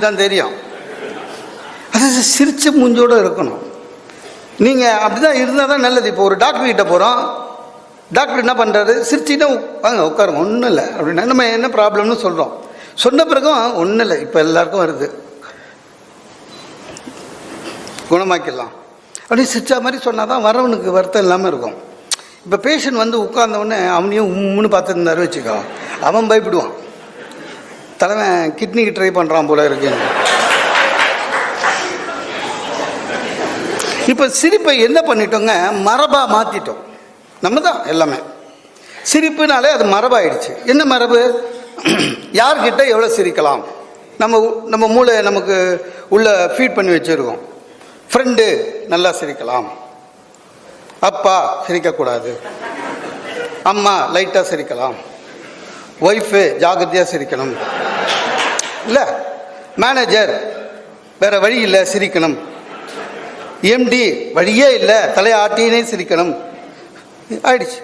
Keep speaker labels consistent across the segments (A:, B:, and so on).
A: தான் தெரியும். அது சிரிச்ச மூஞ்சோடு இருக்கணும். நீங்கள் அப்படிதான் இருந்தால் தான் நல்லது. இப்போ ஒரு டாக்டர் கிட்ட போகிறோம் டாக்டர் என்ன பண்ணுறாரு சிரிச்சுட்டு வாங்க உட்காருங்க. ஒன்றும் இல்லை. அப்படின்னா நம்ம என்ன ப்ராப்ளம்னு சொல்கிறோம் சொன்ன பிறகும் ஒன்றும் இல்லை. இப்போ எல்லாருக்கும் வருது. குணமாக்கிடலாம். அப்படி சிரிச்சா மாதிரி சொன்னால் தான் வரவனுக்கு வருத்தம் இல்லாமல் இருக்கும். இப்போ பேஷண்ட் வந்து உட்கார்ந்தவொடனே அவனையும் உம்முன்னு பார்த்துருந்தாரு வச்சுக்கோ. அவன் பயப்படுவான். தலைவன் கிட்னிக்கு ட்ரை பண்ணுறான் போல இருக்கு. இப்போ சிரிப்பை என்ன பண்ணிட்டோங்க? மரபாக மாற்றிட்டோம் நம்ம தான் எல்லாமே. சிரிப்புனாலே அது மரபாயிடுச்சு. என்ன மரபு? யார்கிட்ட எவ்வளோ சிரிக்கலாம்? நம்ம நம்ம மூளை நமக்கு உள்ள ஃபீட் பண்ணி வச்சுருக்கோம். ஃப்ரெண்டு நல்லா சிரிக்கலாம். அப்பா சிரிக்கக்கூடாது. அம்மா லைட்டாக சிரிக்கலாம். ஒய்ஃபு ஜாகிரதையாக சிரிக்கணும். இல்லை மேனேஜர் வேற வழி இல்லை சிரிக்கணும். எம்டி வழியே இல்லை தலையாட்டினே சிரிக்கணும். ஆயிடுச்சு.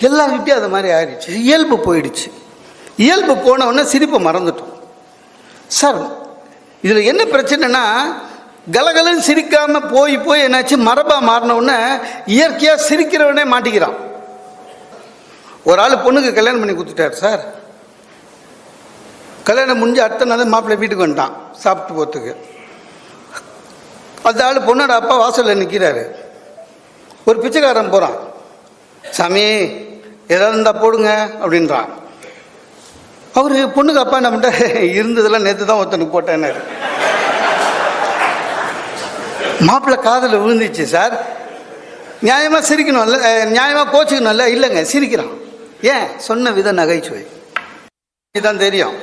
A: எல்லாருக்கிட்டையும் அது மாதிரி ஆயிடுச்சு. இயல்பு போயிடுச்சு. இயல்பு போனவுடனே சிரிப்பை மறந்துட்டோம். சார் இதில் என்ன பிரச்சனைனா கலகலன்னு சிரிக்காம போய் போய் என்னாச்சு மரபாக மாறினவுடனே இயற்கையாக சிரிக்கிறவனே மாட்டிக்கிறான். ஒரு ஆள் பொண்ணுக்கு கல்யாணம் பண்ணி கொடுத்துட்டார் சார். கல்யாணம் முடிஞ்சு அடுத்த நாள் மாப்பிள்ளை வீட்டுக்கு வந்துட்டான் சாப்பிட்டு போகிறதுக்கு அந்த ஆள் பொண்ணோட அப்பா வாசலில் நிற்கிறாரு ஒரு பிச்சைக்காரன் போகிறான் சாமி ஏதாவது இருந்தால் போடுங்க அப்படின்றான். அவர் பொண்ணுக்கு அப்பா என்ன பண்ணிட்டார் இருந்ததெல்லாம் நேற்று தான் ஒருத்தனுக்கு போட்டேன்னாரு. மாப்பிள்ளை காதில் விழுந்துச்சு சார் நியாயமாக சிரிக்கணும்ல இல்லை நியாயமாக கோச்சிக்கணும்ல? இல்லைங்க சிரிக்கிறான். ஏன்? சொன்ன விதம் நகைச்சுவை. இதுதான் தெரியும்.